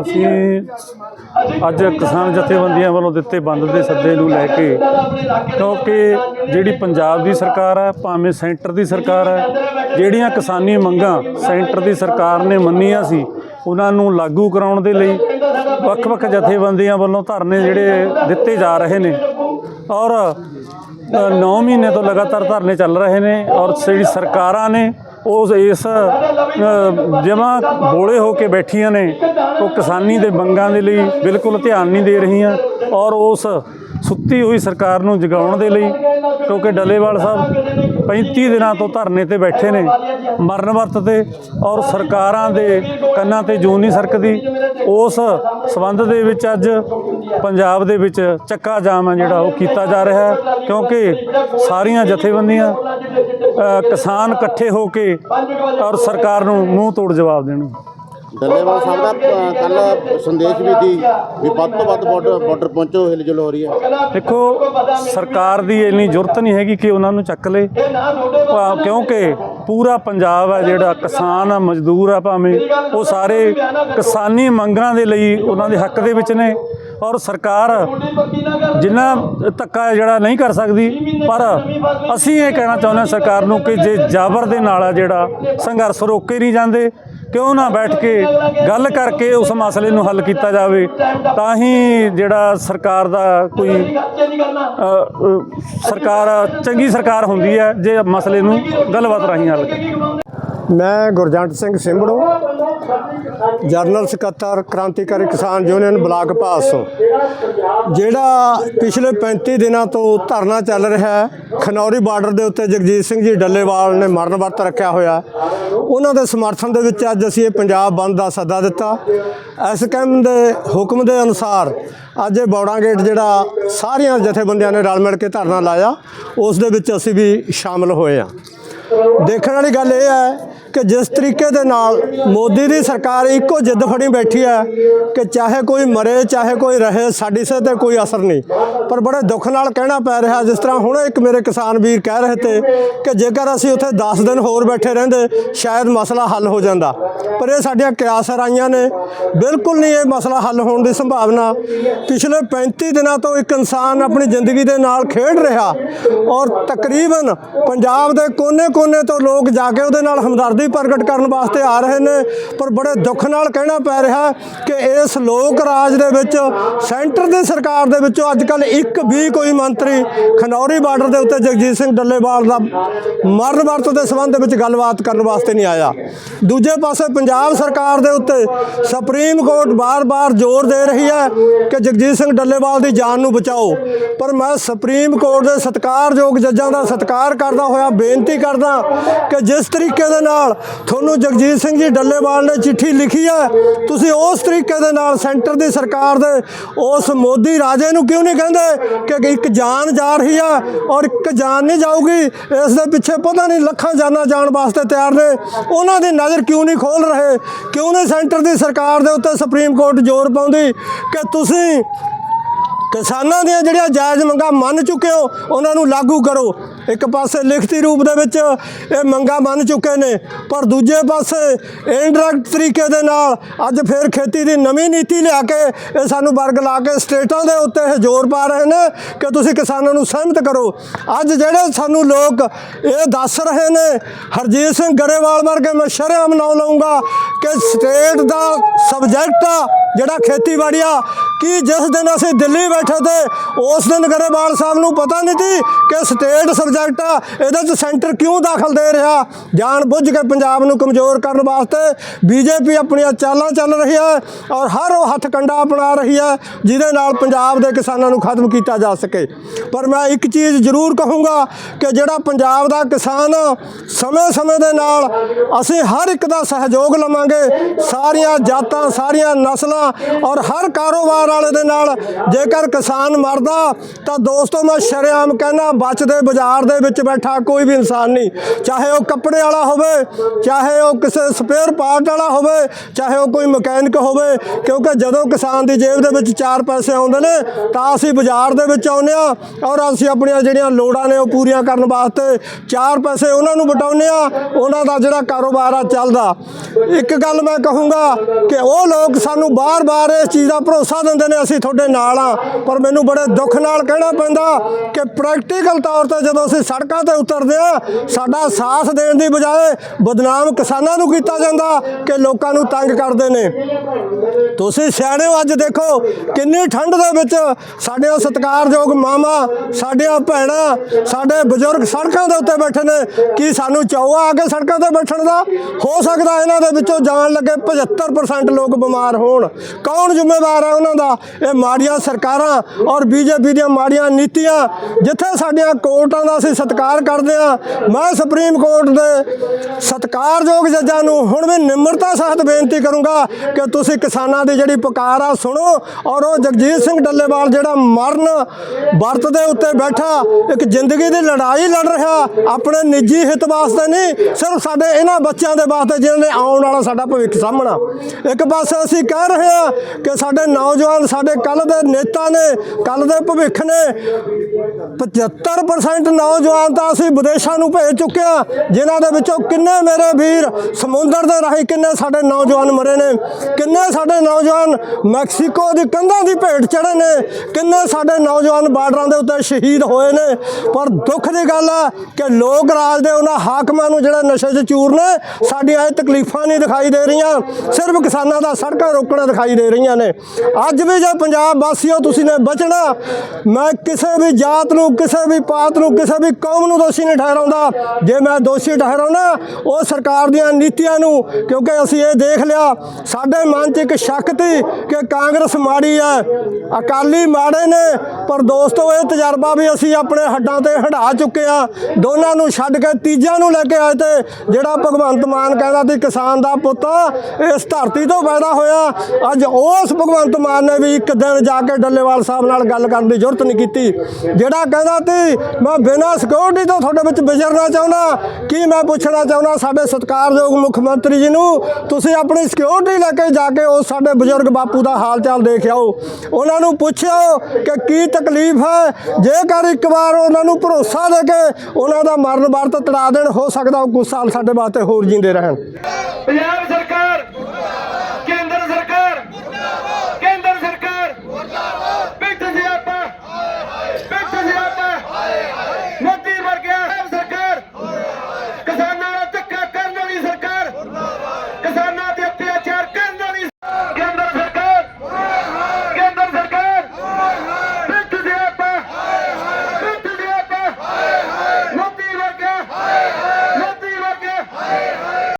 ਅਸੀਂ ਅੱਜ ਕਿਸਾਨ ਜਥੇਬੰਦੀਆਂ ਵੱਲੋਂ ਦਿੱਤੇ ਬੰਦ ਦੇ ਸੱਦੇ ਨੂੰ ਲੈ ਕੇ, ਕਿਉਂਕਿ ਜਿਹੜੀ ਪੰਜਾਬ ਦੀ ਸਰਕਾਰ ਹੈ, ਭਾਵੇਂ ਸੈਂਟਰ ਦੀ ਸਰਕਾਰ ਹੈ, ਜਿਹੜੀਆਂ ਕਿਸਾਨੀ ਮੰਗਾਂ ਸੈਂਟਰ ਦੀ ਸਰਕਾਰ ਨੇ ਮੰਨੀਆਂ ਸੀ, ਉਹਨਾਂ ਨੂੰ ਲਾਗੂ ਕਰਾਉਣ ਦੇ ਲਈ ਵੱਖ-ਵੱਖ ਜਥੇਬੰਦੀਆਂ ਵੱਲੋਂ ਧਰਨੇ ਜਿਹੜੇ ਦਿੱਤੇ ਜਾ ਰਹੇ ਨੇ। ਔਰ 9 ਮਹੀਨੇ ਤੋਂ ਲਗਾਤਾਰ ਧਰਨੇ ਚੱਲ ਰਹੇ ਨੇ ਔਰ ਜਿਹੜੀ ਸਰਕਾਰਾਂ ਨੇ ਉਸ ਇਸ ਜਮਾ ਬੋਲੇ ਹੋ ਕੇ ਬੈਠੀਆਂ ਨੇ, ਉਹ ਕਿਸਾਨੀ ਦੇ ਮੰਗਾਂ ਦੇ ਲਈ ਬਿਲਕੁਲ ਧਿਆਨ ਨਹੀਂ ਦੇ ਰਹੀਆਂ ਔਰ ਉਸ ਸੁੱਤੀ ਹੋਈ ਸਰਕਾਰ ਨੂੰ ਜਗਾਉਣ ਦੇ ਲਈ, ਕਿਉਂਕਿ ਡੱਲੇਵਾਲ ਸਾਹਿਬ 35 ਦਿਨਾਂ ਤੋਂ ਧਰਨੇ ਤੇ ਬੈਠੇ ਨੇ, ਮਰਨ ਵਰਤ ਤੇ ਔਰ ਸਰਕਾਰਾਂ ਦੇ ਕੰਨਾਂ ਤੇ ਜੂਨ ਨਹੀਂ ਸਰਕਦੀ, ਉਸ ਸਬੰਧ ਦੇ ਵਿੱਚ ਅੱਜ ਪੰਜਾਬ ਦੇ ਵਿੱਚ ਚੱਕਾ ਜਾਮ ਹੈ ਜਿਹੜਾ ਉਹ ਕੀਤਾ ਜਾ ਰਿਹਾ ਹੈ ਕਿਉਂਕਿ ਸਾਰੀਆਂ ਜਥੇਬੰਦੀਆਂ ਕਿਸਾਨ ਇਕੱਠੇ ਹੋ ਕੇ ਔਰ ਸਰਕਾਰ ਨੂੰ ਮੂੰਹ ਤੋੜ ਜਵਾਬ ਦੇਣ। ਡੱਲੇਵਾਲ ਸਾਹਿਬ ਦਾ ਕੱਲ ਸੰਦੇਸ਼ ਵੀ ਸੀ ਵੀ ਵੱਧ ਤੋਂ ਵੱਧ ਬਾਰਡਰ ਬਾਰਡਰ ਪਹੁੰਚੋ ਹਿਲਜੁਲ ਹੋ ਰਹੀ ਹੈ। ਦੇਖੋ ਸਰਕਾਰ ਦੀ ਇੰਨੀ ਜ਼ਰੂਰਤ ਨਹੀਂ ਹੈਗੀ ਕਿ ਉਹਨਾਂ ਨੂੰ ਚੱਕ ਲੇ। ਕਿਉਂਕਿ ਪੂਰਾ ਪੰਜਾਬ ਹੈ ਜਿਹੜਾ ਕਿਸਾਨ ਆ ਮਜ਼ਦੂਰ ਆ ਭਾਵੇਂ ਉਹ ਸਾਰੇ ਕਿਸਾਨੀ ਮੰਗਾਂ ਦੇ ਲਈ ਉਹਨਾਂ ਦੇ ਹੱਕ ਦੇ ਵਿੱਚ ਨੇ। ਔਰ ਸਰਕਾਰ ਜਿੰਨਾ ਧੱਕਾ ਜਿਹੜਾ ਨਹੀਂ ਕਰ ਸਕਦੀ, ਪਰ ਅਸੀਂ ਇਹ ਕਹਿਣਾ ਚਾਹੁੰਦੇ ਹਾਂ ਸਰਕਾਰ ਨੂੰ ਕਿ ਜੇ ਜਾਬਰ ਦੇ ਨਾਲ ਆ ਜਿਹੜਾ ਸੰਘਰਸ਼ ਰੋਕੇ ਨਹੀਂ ਜਾਂਦੇ, ਕਿਉਂ ਨਾ ਬੈਠ ਕੇ ਗੱਲ ਕਰਕੇ ਉਸ ਮਸਲੇ ਨੂੰ ਹੱਲ ਕੀਤਾ ਜਾਵੇ, ਤਾਂ ਹੀ ਜਿਹੜਾ ਸਰਕਾਰ ਦਾ ਕੋਈ ਸਰਕਾਰ, ਚੰਗੀ ਸਰਕਾਰ ਹੁੰਦੀ ਹੈ ਜੇ ਮਸਲੇ ਨੂੰ ਗੱਲਬਾਤ ਰਾਹੀਂ ਹੱਲ ਕਰੇ ਮੈਂ ਗੁਰਜੰਟ ਸਿੰਘ ਸਿੰਬੜੂ ਜਰਨਲ ਸਕੱਤਰ, ਕ੍ਰਾਂਤੀਕਾਰੀ ਕਿਸਾਨ ਯੂਨੀਅਨ, ਬਲਾਕ ਪਾਸੋਂ ਜਿਹੜਾ ਪਿਛਲੇ 35 ਦਿਨਾਂ ਤੋਂ ਧਰਨਾ ਚੱਲ ਰਿਹਾ ਹੈ, ਖਨੌਰੀ ਬਾਰਡਰ ਦੇ ਉੱਤੇ ਜਗਜੀਤ ਸਿੰਘ ਜੀ ਡੱਲੇਵਾਲ ਨੇ ਮਰਨ ਵਰਤ ਰੱਖਿਆ ਹੋਇਆ। ਉਹਨਾਂ ਦੇ ਸਮਰਥਨ ਦੇ ਵਿੱਚ ਅੱਜ ਅਸੀਂ ਇਹ ਪੰਜਾਬ ਬੰਦ ਦਾ ਸੱਦਾ ਦਿੱਤਾ। ਐਸਕੈਮ ਦੇ ਹੁਕਮ ਦੇ ਅਨੁਸਾਰ ਅੱਜ ਇਹ ਬੌੜਾ ਗੇਟ ਜਿਹੜਾ ਸਾਰੀਆਂ ਜਥੇਬੰਦੀਆਂ ਨੇ ਰਲ ਮਿਲ ਕੇ ਧਰਨਾ ਲਾਇਆ, ਉਸ ਦੇ ਵਿੱਚ ਅਸੀਂ ਵੀ ਸ਼ਾਮਲ ਹੋਏ ਹਾਂ। ਦੇਖਣ ਵਾਲੀ ਗੱਲ ਇਹ ਹੈ ਕਿ ਜਿਸ ਤਰੀਕੇ ਦੇ ਨਾਲ ਮੋਦੀ ਦੀ ਸਰਕਾਰ ਇੱਕੋ ਜਿੱਦ ਫੜੀ ਬੈਠੀ ਹੈ ਕਿ ਚਾਹੇ ਕੋਈ ਮਰੇ, ਚਾਹੇ ਕੋਈ ਰਹੇ, ਸਾਡੀ ਸਿਹਤ ਤੇ ਕੋਈ ਅਸਰ ਨਹੀਂ। ਪਰ ਬੜੇ ਦੁੱਖ ਨਾਲ ਕਹਿਣਾ ਪੈ ਰਿਹਾ, ਜਿਸ ਤਰ੍ਹਾਂ ਹੁਣ ਇੱਕ ਮੇਰੇ ਕਿਸਾਨ ਵੀਰ ਕਹਿ ਰਹੇ ਤੇ ਕਿ ਜੇਕਰ ਅਸੀਂ ਉੱਥੇ 10 ਦਿਨ ਹੋਰ ਬੈਠੇ ਰਹਿੰਦੇ, ਸ਼ਾਇਦ ਮਸਲਾ ਹੱਲ ਹੋ ਜਾਂਦਾ। ਪਰ ਇਹ ਸਾਡੀਆਂ ਕਿਆਸਰ ਆਈਆਂ ਨੇ। ਬਿਲਕੁਲ ਨਹੀਂ ਇਹ ਮਸਲਾ ਹੱਲ ਹੋਣ ਦੀ ਸੰਭਾਵਨਾ। ਪਿਛਲੇ 35 ਦਿਨਾਂ ਤੋਂ ਇੱਕ ਇਨਸਾਨ ਆਪਣੀ ਜ਼ਿੰਦਗੀ ਦੇ ਨਾਲ ਖੇਡ ਰਿਹਾ ਔਰ ਤਕਰੀਬਨ ਪੰਜਾਬ ਦੇ ਕੋਨੇ-ਕੋਨੇ ਤੋਂ ਲੋਕ ਜਾ ਕੇ ਉਹਦੇ ਨਾਲ ਹਮਦਰਦੀ ਪ੍ਰਗਟ ਕਰਨ ਵਾਸਤੇ ਆ ਰਹੇ ਨੇ, ਪਰ ਬੜੇ ਦੁੱਖ ਨਾਲ ਕਹਿਣਾ ਪੈ ਰਿਹਾ ਕਿ ਇਸ ਲੋਕ ਰਾਜ ਦੇ ਵਿੱਚ, ਸੈਂਟਰ ਦੀ ਸਰਕਾਰ ਦੇ ਵਿੱਚੋਂ ਅੱਜ ਕੱਲ ਇੱਕ ਵੀ ਕੋਈ ਮੰਤਰੀ ਖਨੌਰੀ ਬਾਰਡਰ ਦੇ ਉੱਤੇ ਜਗਜੀਤ ਸਿੰਘ ਡੱਲੇਵਾਲ ਦਾ ਮਰਨ ਵਰਤ ਦੇ ਸੰਬੰਧ ਵਿੱਚ ਗੱਲਬਾਤ ਕਰਨ ਵਾਸਤੇ ਨਹੀਂ ਆਇਆ। ਦੂਜੇ ਪਾਸੇ ਪੰਜਾਬ ਸਰਕਾਰ ਦੇ ਉੱਤੇ ਸੁਪਰੀਮ ਕੋਰਟ ਬਾਰ-ਬਾਰ ਜ਼ੋਰ ਦੇ ਰਹੀ ਹੈ ਕਿ ਜਗਜੀਤ ਸਿੰਘ ਡੱਲੇਵਾਲ ਦੀ ਜਾਨ ਨੂੰ ਬਚਾਓ। ਪਰ ਮੈਂ ਸੁਪਰੀਮ ਕੋਰਟ ਦੇ ਸਤਿਕਾਰਯੋਗ ਜੱਜਾਂ ਦਾ ਸਤਿਕਾਰ ਕਰਦਾ ਹੋਇਆ ਬੇਨਤੀ ਕਰਦਾ ਕਿ ਜਿਸ ਤਰੀਕੇ ਦੇ ਨਾਲ ਤੁਹਾਨੂੰ ਜਗਜੀਤ ਸਿੰਘ ਜੀ ਡੱਲੇਵਾਲ ਨੇ ਚਿੱਠੀ ਲਿਖੀ ਹੈ। ਤੁਸੀਂ ਉਸ ਤਰੀਕੇ ਦੇ ਨਾਲ ਸੈਂਟਰ ਦੀ ਸਰਕਾਰ ਦੇ ਉਸ ਮੋਦੀ ਰਾਜੇ ਨੂੰ ਕਿਉਂ ਨਹੀਂ ਕਹਿੰਦੇ ਕਿ ਇੱਕ ਜਾਨ ਜਾ ਰਹੀ ਹੈ ਔਰ ਇੱਕ ਜਾਨ ਨਹੀਂ ਜਾਊਗੀ? ਇਸ ਦੇ ਪਿੱਛੇ ਪਤਾ ਨਹੀਂ ਲੱਖਾਂ ਜਾਨਾਂ ਜਾਣ ਵਾਸਤੇ ਤਿਆਰ ਨੇ। ਉਹਨਾਂ ਦੀ ਨਜ਼ਰ ਕਿਉਂ ਨਹੀਂ ਖੋਲ ਰਹੇ? ਕਿਉਂ ਨਹੀਂ ਸੈਂਟਰ ਦੀ ਸਰਕਾਰ ਦੇ ਉੱਤੇ ਸੁਪਰੀਮ ਕੋਰਟ ਜ਼ੋਰ ਪਾਉਂਦੀ ਕਿ ਤੁਸੀਂ ਕਿਸਾਨਾਂ ਦੀਆਂ ਜਿਹੜੀਆਂ ਜਾਇਜ਼ ਮੰਗਾਂ ਮੰਨ ਚੁੱਕੇ ਹੋ, ਉਹਨਾਂ ਨੂੰ ਲਾਗੂ ਕਰੋ? ਇੱਕ ਪਾਸੇ ਲਿਖਤੀ ਰੂਪ ਦੇ ਵਿੱਚ ਇਹ ਮੰਗਾਂ ਮੰਨ ਚੁੱਕੇ ਨੇ, ਪਰ ਦੂਜੇ ਪਾਸੇ ਇਨਡਾਇਰੈਕਟ ਤਰੀਕੇ ਦੇ ਨਾਲ ਅੱਜ ਫਿਰ ਖੇਤੀ ਦੀ ਨਵੀਂ ਨੀਤੀ ਲਿਆ ਕੇ ਇਹ ਸਾਨੂੰ ਵਰਗ ਲਾ ਕੇ ਸਟੇਟਾਂ ਦੇ ਉੱਤੇ ਇਹ ਜ਼ੋਰ ਪਾ ਰਹੇ ਨੇ ਕਿ ਤੁਸੀਂ ਕਿਸਾਨਾਂ ਨੂੰ ਸਹਿਮਤ ਕਰੋ। ਅੱਜ ਜਿਹੜੇ ਸਾਨੂੰ ਲੋਕ ਇਹ ਦੱਸ ਰਹੇ ਨੇ, ਹਰਜੀਤ ਸਿੰਘ ਗਰੇਵਾਲ ਵਰਗੇ ਮੈਂ ਸ਼ਰਮ ਨਾ ਲਾਉਂਗਾ ਕਿ ਸਟੇਟ ਦਾ ਸਬਜੈਕਟ ਆ ਜਿਹੜਾ ਖੇਤੀਬਾੜੀ ਆ ਕਿ ਜਿਸ ਦਿਨ ਅਸੀਂ ਦਿੱਲੀ ਬੈਠੇ ਤੇ ਉਸ ਦਿਨ ਗਰੇਵਾਲ ਸਾਹਿਬ ਨੂੰ ਪਤਾ ਨਹੀਂ ਸੀ ਕਿ ਸਟੇਟ ਸਬਜੈਕਟ ਆ, ਇਹਦੇ ਚ ਸੈਂਟਰ ਕਿਉਂ ਦਾਖਲ ਦੇ ਰਿਹਾ? ਜਾਣ ਬੁੱਝ ਕੇ ਪੰਜਾਬ ਨੂੰ ਕਮਜ਼ੋਰ ਕਰਨ ਵਾਸਤੇ ਬੀਜੇਪੀ ਆਪਣੀਆਂ ਚਾਲਾਂ ਚੱਲ ਰਹੀ ਹੈ ਔਰ ਹਰ ਉਹ ਹੱਥ ਕੰਡਾ ਅਪਣਾ ਰਹੀ ਹੈ ਜਿਹਦੇ ਨਾਲ ਪੰਜਾਬ ਦੇ ਕਿਸਾਨਾਂ ਨੂੰ ਖਤਮ ਕੀਤਾ ਜਾ ਸਕੇ। ਪਰ ਮੈਂ ਇੱਕ ਚੀਜ਼ ਜ਼ਰੂਰ ਕਹੂੰਗਾ ਕਿ ਜਿਹੜਾ ਪੰਜਾਬ ਦਾ ਕਿਸਾਨ ਸਮੇਂ-ਸਮੇਂ ਦੇ ਨਾਲ ਅਸੀਂ ਹਰ ਇੱਕ ਦਾ ਸਹਿਯੋਗ ਲਵਾਂਗੇ, ਸਾਰੀਆਂ ਜਾਤਾਂ, ਸਾਰੀਆਂ ਨਸਲਾਂ ਔਰ ਹਰ ਕਾਰੋਬਾਰ ਵਾਲੇ ਦੇ ਨਾਲ ਜੇਕਰ ਕਿਸਾਨ ਮਰਦਾ ਤਾਂ ਦੋਸਤੋ ਮੈਂ ਸ਼ਰੇਆਮ ਕਹਿੰਦਾ ਬਚਦੇ ਬਾਜ਼ਾਰ ਦੇ ਵਿੱਚ ਬੈਠਾ ਕੋਈ ਵੀ ਇਨਸਾਨ ਨਹੀਂ। ਚਾਹੇ ਉਹ ਕੱਪੜੇ ਵਾਲਾ ਹੋਵੇ, ਚਾਹੇ ਉਹ ਕਿਸੇ ਸਪੇਅਰ ਪਾਰਟ ਵਾਲਾ ਹੋਵੇ, ਚਾਹੇ ਉਹ ਕੋਈ ਮਕੈਨਿਕ ਹੋਵੇ, ਕਿਉਂਕਿ ਜਦੋਂ ਕਿਸਾਨ ਦੀ ਜੇਬ ਦੇ ਵਿੱਚ ਚਾਰ ਪੈਸੇ ਆਉਂਦੇ ਨੇ, ਤਾਂ ਅਸੀਂ ਬਾਜ਼ਾਰ ਦੇ ਵਿੱਚ ਆਉਂਦੇ ਆ ਔਰ ਅਸੀਂ ਆਪਣੀਆਂ ਜਿਹੜੀਆਂ ਲੋੜਾਂ ਨੇ ਉਹ ਪੂਰੀਆਂ ਕਰਨ ਵਾਸਤੇ ਚਾਰ ਪੈਸੇ ਉਹਨਾਂ ਨੂੰ ਵਟਾਉਂਦੇ ਆ ਉਹਨਾਂ ਦਾ ਜਿਹੜਾ ਕਾਰੋਬਾਰ ਆ ਚੱਲਦਾ। ਇੱਕ ਗੱਲ ਮੈਂ ਕਹੂੰਗਾ ਕਿ ਉਹ ਲੋਕ ਸਾਨੂੰ ਬਾਰ-ਬਾਰ ਇਸ ਚੀਜ਼ ਦਾ ਭਰੋਸਾ ਦਿੰਦੇ ਨੇ, ਅਸੀਂ ਤੁਹਾਡੇ ਨਾਲ ਆ, ਪਰ ਮੈਨੂੰ ਬੜੇ ਦੁੱਖ ਨਾਲ ਕਹਿਣਾ ਪੈਂਦਾ ਕਿ ਪ੍ਰੈਕਟੀਕਲ ਤੌਰ ਤੇ ਜਦੋਂ ਅਸੀਂ ਸੜਕਾਂ ਤੇ ਉਤਰਦੇ ਆ, ਸਾਡਾ ਸਾਥ ਦੇਣ ਦੀ ਬਜਾਏ ਬਦਨਾਮ ਕਿਸਾਨਾਂ ਨੂੰ ਕੀਤਾ ਜਾਂਦਾ ਕਿ ਲੋਕਾਂ ਨੂੰ ਤੰਗ ਕਰਦੇ ਨੇ। ਤੁਸੀਂ ਸਿਆਣੇ ਹੋ, ਅੱਜ ਦੇਖੋ ਕਿੰਨੀ ਠੰਡ ਦੇ ਵਿੱਚ ਸਾਡੇ ਸਤਿਕਾਰਯੋਗ ਮਾਮਾ, ਸਾਡੀਆਂ ਭੈਣਾਂ, ਸਾਡੇ ਬਜ਼ੁਰਗ ਸੜਕਾਂ ਦੇ ਉੱਤੇ ਬੈਠੇ ਨੇ। ਕੀ ਸਾਨੂੰ ਚਾਹੁਆ ਆ ਕੇ ਸੜਕਾਂ ਤੇ ਬੈਠਣ ਦਾ? ਹੋ ਸਕਦਾ ਇਹਨਾਂ ਦੇ ਵਿੱਚੋਂ ਜਾਣ ਲੱਗੇ 75% ਲੋਕ ਬਿਮਾਰ ਹੋਣ। ਕੌਣ ਜ਼ਿੰਮੇਵਾਰ ਹੈ ਉਹਨਾਂ ਦਾ? ਇਹ ਮਾੜੀਆਂ ਸਰਕਾਰਾਂ ਔਰ ਬੀਜੇਪੀ ਦੀਆਂ ਮਾੜੀਆਂ ਨੀਤੀਆਂ, ਜਿੱਥੇ ਸਾਡੀਆਂ ਕੋਰਟਾਂ ਦਾ ਅਸੀਂ ਸਤਿਕਾਰ ਕਰਦੇ ਆ ਮੈਂ ਸੁਪਰੀਮ ਕੋਰਟ ਦੇ ਸਤਿਕਾਰਯੋਗ ਜੱਜਾਂ ਨੂੰ ਹੁਣ ਵੀ ਨਿਮਰਤਾ ਸਹਿਤ ਬੇਨਤੀ ਕਰੂੰਗਾ ਕਿ ਤੁਸੀਂ ਕਿਸਾਨਾਂ ਦੀ ਜਿਹੜੀ ਪੁਕਾਰ ਆ ਸੁਣੋ ਔਰ ਉਹ ਜਗਜੀਤ ਸਿੰਘ ਡੱਲੇਵਾਲ ਜਿਹੜਾ ਮਰਨ ਵਰਤ ਦੇ ਉੱਤੇ ਬੈਠਾ, ਇੱਕ ਜ਼ਿੰਦਗੀ ਦੀ ਲੜਾਈ ਲੜ ਰਿਹਾ, ਆਪਣੇ ਨਿੱਜੀ ਹਿੱਤ ਵਾਸਤੇ ਨਹੀਂ, ਸਿਰਫ ਸਾਡੇ ਇਹਨਾਂ ਬੱਚਿਆਂ ਦੇ ਵਾਸਤੇ ਜਿਹਨਾਂ ਨੇ ਆਉਣ ਵਾਲਾ ਸਾਡਾ ਭਵਿੱਖ ਸਾਹਮਣਾ। ਇੱਕ ਪਾਸੇ ਅਸੀਂ ਕਹਿ ਰਹੇ ਹਾਂ ਕਿ ਸਾਡੇ ਨੌਜਵਾਨ ਸਾਡੇ ਕੱਲ ਦੇ ਨੇਤਾ ਨੇ ਕੱਲ ਦੇ ਭਵਿੱਖ ਨੇ 75% ਨੌਜਵਾਨ ਤਾਂ ਅਸੀਂ ਵਿਦੇਸ਼ਾਂ ਨੂੰ ਭੇਜ ਚੁੱਕੇ ਹਾਂ, ਜਿਨ੍ਹਾਂ ਦੇ ਵਿੱਚੋਂ ਕਿੰਨੇ ਮੇਰੇ ਵੀਰ ਸਮੁੰਦਰ ਦੇ ਰਾਹੀਂ, ਕਿੰਨੇ ਸਾਡੇ ਨੌਜਵਾਨ ਮਰੇ ਨੇ, ਕਿੰਨੇ ਸਾਡੇ ਨੌਜਵਾਨ ਮੈਕਸੀਕੋ ਦੀ ਕੰਧਾਂ ਦੀ ਭੇਟ ਚੜੇ ਨੇ, ਕਿੰਨੇ ਸਾਡੇ ਨੌਜਵਾਨ ਬਾਰਡਰਾਂ ਦੇ ਉੱਤੇ ਸ਼ਹੀਦ ਹੋਏ ਨੇ। ਪਰ ਦੁੱਖ ਦੀ ਗੱਲ ਆ ਕਿ ਲੋਕ ਰਾਜ ਦੇ ਉਹਨਾਂ ਹਾਕਮਾਂ ਨੂੰ ਜਿਹੜੇ ਨਸ਼ੇ 'ਚ ਚੂਰ ਨੇ, ਸਾਡੀਆਂ ਇਹ ਤਕਲੀਫਾਂ ਨਹੀਂ ਦਿਖਾਈ ਦੇ ਰਹੀਆਂ, ਸਿਰਫ ਕਿਸਾਨਾਂ ਦਾ ਸੜਕਾਂ ਰੋਕਣਾ ਦਿਖਾਈ ਦੇ ਰਹੀਆਂ ਨੇ। ਅੱਜ ਵੀ ਜੇ ਪੰਜਾਬ ਵਾਸੀਓ ਤੁਸੀਂ ਨੇ ਬਚਣਾ, ਮੈਂ ਕਿਸੇ ਵੀ ਜਾ ਜਾਤ ਨੂੰ ਕਿਸੇ ਵੀ ਪਾਤ ਨੂੰ ਕਿਸੇ ਵੀ ਕੌਮ ਨੂੰ ਦੋਸ਼ੀ ਨਹੀਂ ਠਹਿਰਾਉਂਦਾ। ਜੇ ਮੈਂ ਦੋਸ਼ੀ ਠਹਿਰਾਉਣਾ, ਉਹ ਸਰਕਾਰ ਦੀਆਂ ਨੀਤੀਆਂ ਨੂੰ, ਕਿਉਂਕਿ ਅਸੀਂ ਇਹ ਦੇਖ ਲਿਆ, ਸਾਡੇ ਮਨ 'ਚ ਇੱਕ ਸ਼ੱਕ ਸੀ ਕਿ ਕਾਂਗਰਸ ਮਾੜੀ ਹੈ। ਅਕਾਲੀ ਮਾੜੇ ਨੇ, ਪਰ ਦੋਸਤੋ, ਇਹ ਤਜਰਬਾ ਵੀ ਅਸੀਂ ਆਪਣੇ ਹੱਡਾਂ ਤੇ ਹਟਾ ਚੁੱਕੇ ਆ। ਦੋਨਾਂ ਨੂੰ ਛੱਡ ਕੇ ਤੀਜਿਆਂ ਨੂੰ ਲੈ ਕੇ ਆਏ ਤੇ ਜਿਹੜਾ ਭਗਵੰਤ ਮਾਨ ਕਹਿੰਦਾ ਸੀ, ਕਿਸਾਨ ਦਾ ਪੁੱਤ, ਇਸ ਧਰਤੀ ਤੋਂ ਪੈਦਾ ਹੋਇਆ। ਅੱਜ ਉਸ ਭਗਵੰਤ ਮਾਨ ਨੇ ਵੀ ਇੱਕ ਦਿਨ ਜਾ ਕੇ ਡੱਲੇਵਾਲ ਸਾਹਿਬ ਨਾਲ ਗੱਲ ਕਰਨ ਦੀ ਜ਼ਰੂਰਤ ਨਹੀਂ ਕੀਤੀ। ਜਿਹੜਾ ਕਹਿੰਦਾ ਸੀ, ਮੈਂ ਬਿਨਾਂ ਸਿਕਿਉਰਿਟੀ ਤੋਂ ਤੁਹਾਡੇ ਵਿੱਚ ਵਿਚਰਨਾ ਚਾਹੁੰਦਾ, ਕੀ ਮੈਂ ਪੁੱਛਣਾ ਚਾਹੁੰਦਾ ਸਾਡੇ ਸਤਿਕਾਰਯੋਗ ਮੁੱਖ ਮੰਤਰੀ ਜੀ ਨੂੰ? ਤੁਸੀਂ ਆਪਣੀ ਸਿਕਿਉਰਿਟੀ ਲੈ ਕੇ ਜਾ ਕੇ ਉਸ ਸਾਡੇ ਬਜ਼ੁਰਗ ਬਾਪੂ ਦਾ ਹਾਲ ਚਾਲ ਦੇਖ ਆਓ। ਉਹਨਾਂ ਨੂੰ ਪੁੱਛਿਓ ਕਿ ਕੀ ਤਕਲੀਫ ਹੈ? ਜੇਕਰ ਇੱਕ ਵਾਰ ਉਹਨਾਂ ਨੂੰ ਭਰੋਸਾ ਦੇ ਕੇ ਉਹਨਾਂ ਦਾ ਮਰਨ ਵਰਤ ਤੜਾ ਦੇਣ, ਹੋ ਸਕਦਾ ਉਹ ਕੁਝ ਸਾਲ ਸਾਡੇ ਵਾਸਤੇ ਹੋਰ ਜਿੰਦੇ ਰਹਿਣ। ਪੰਜਾਬ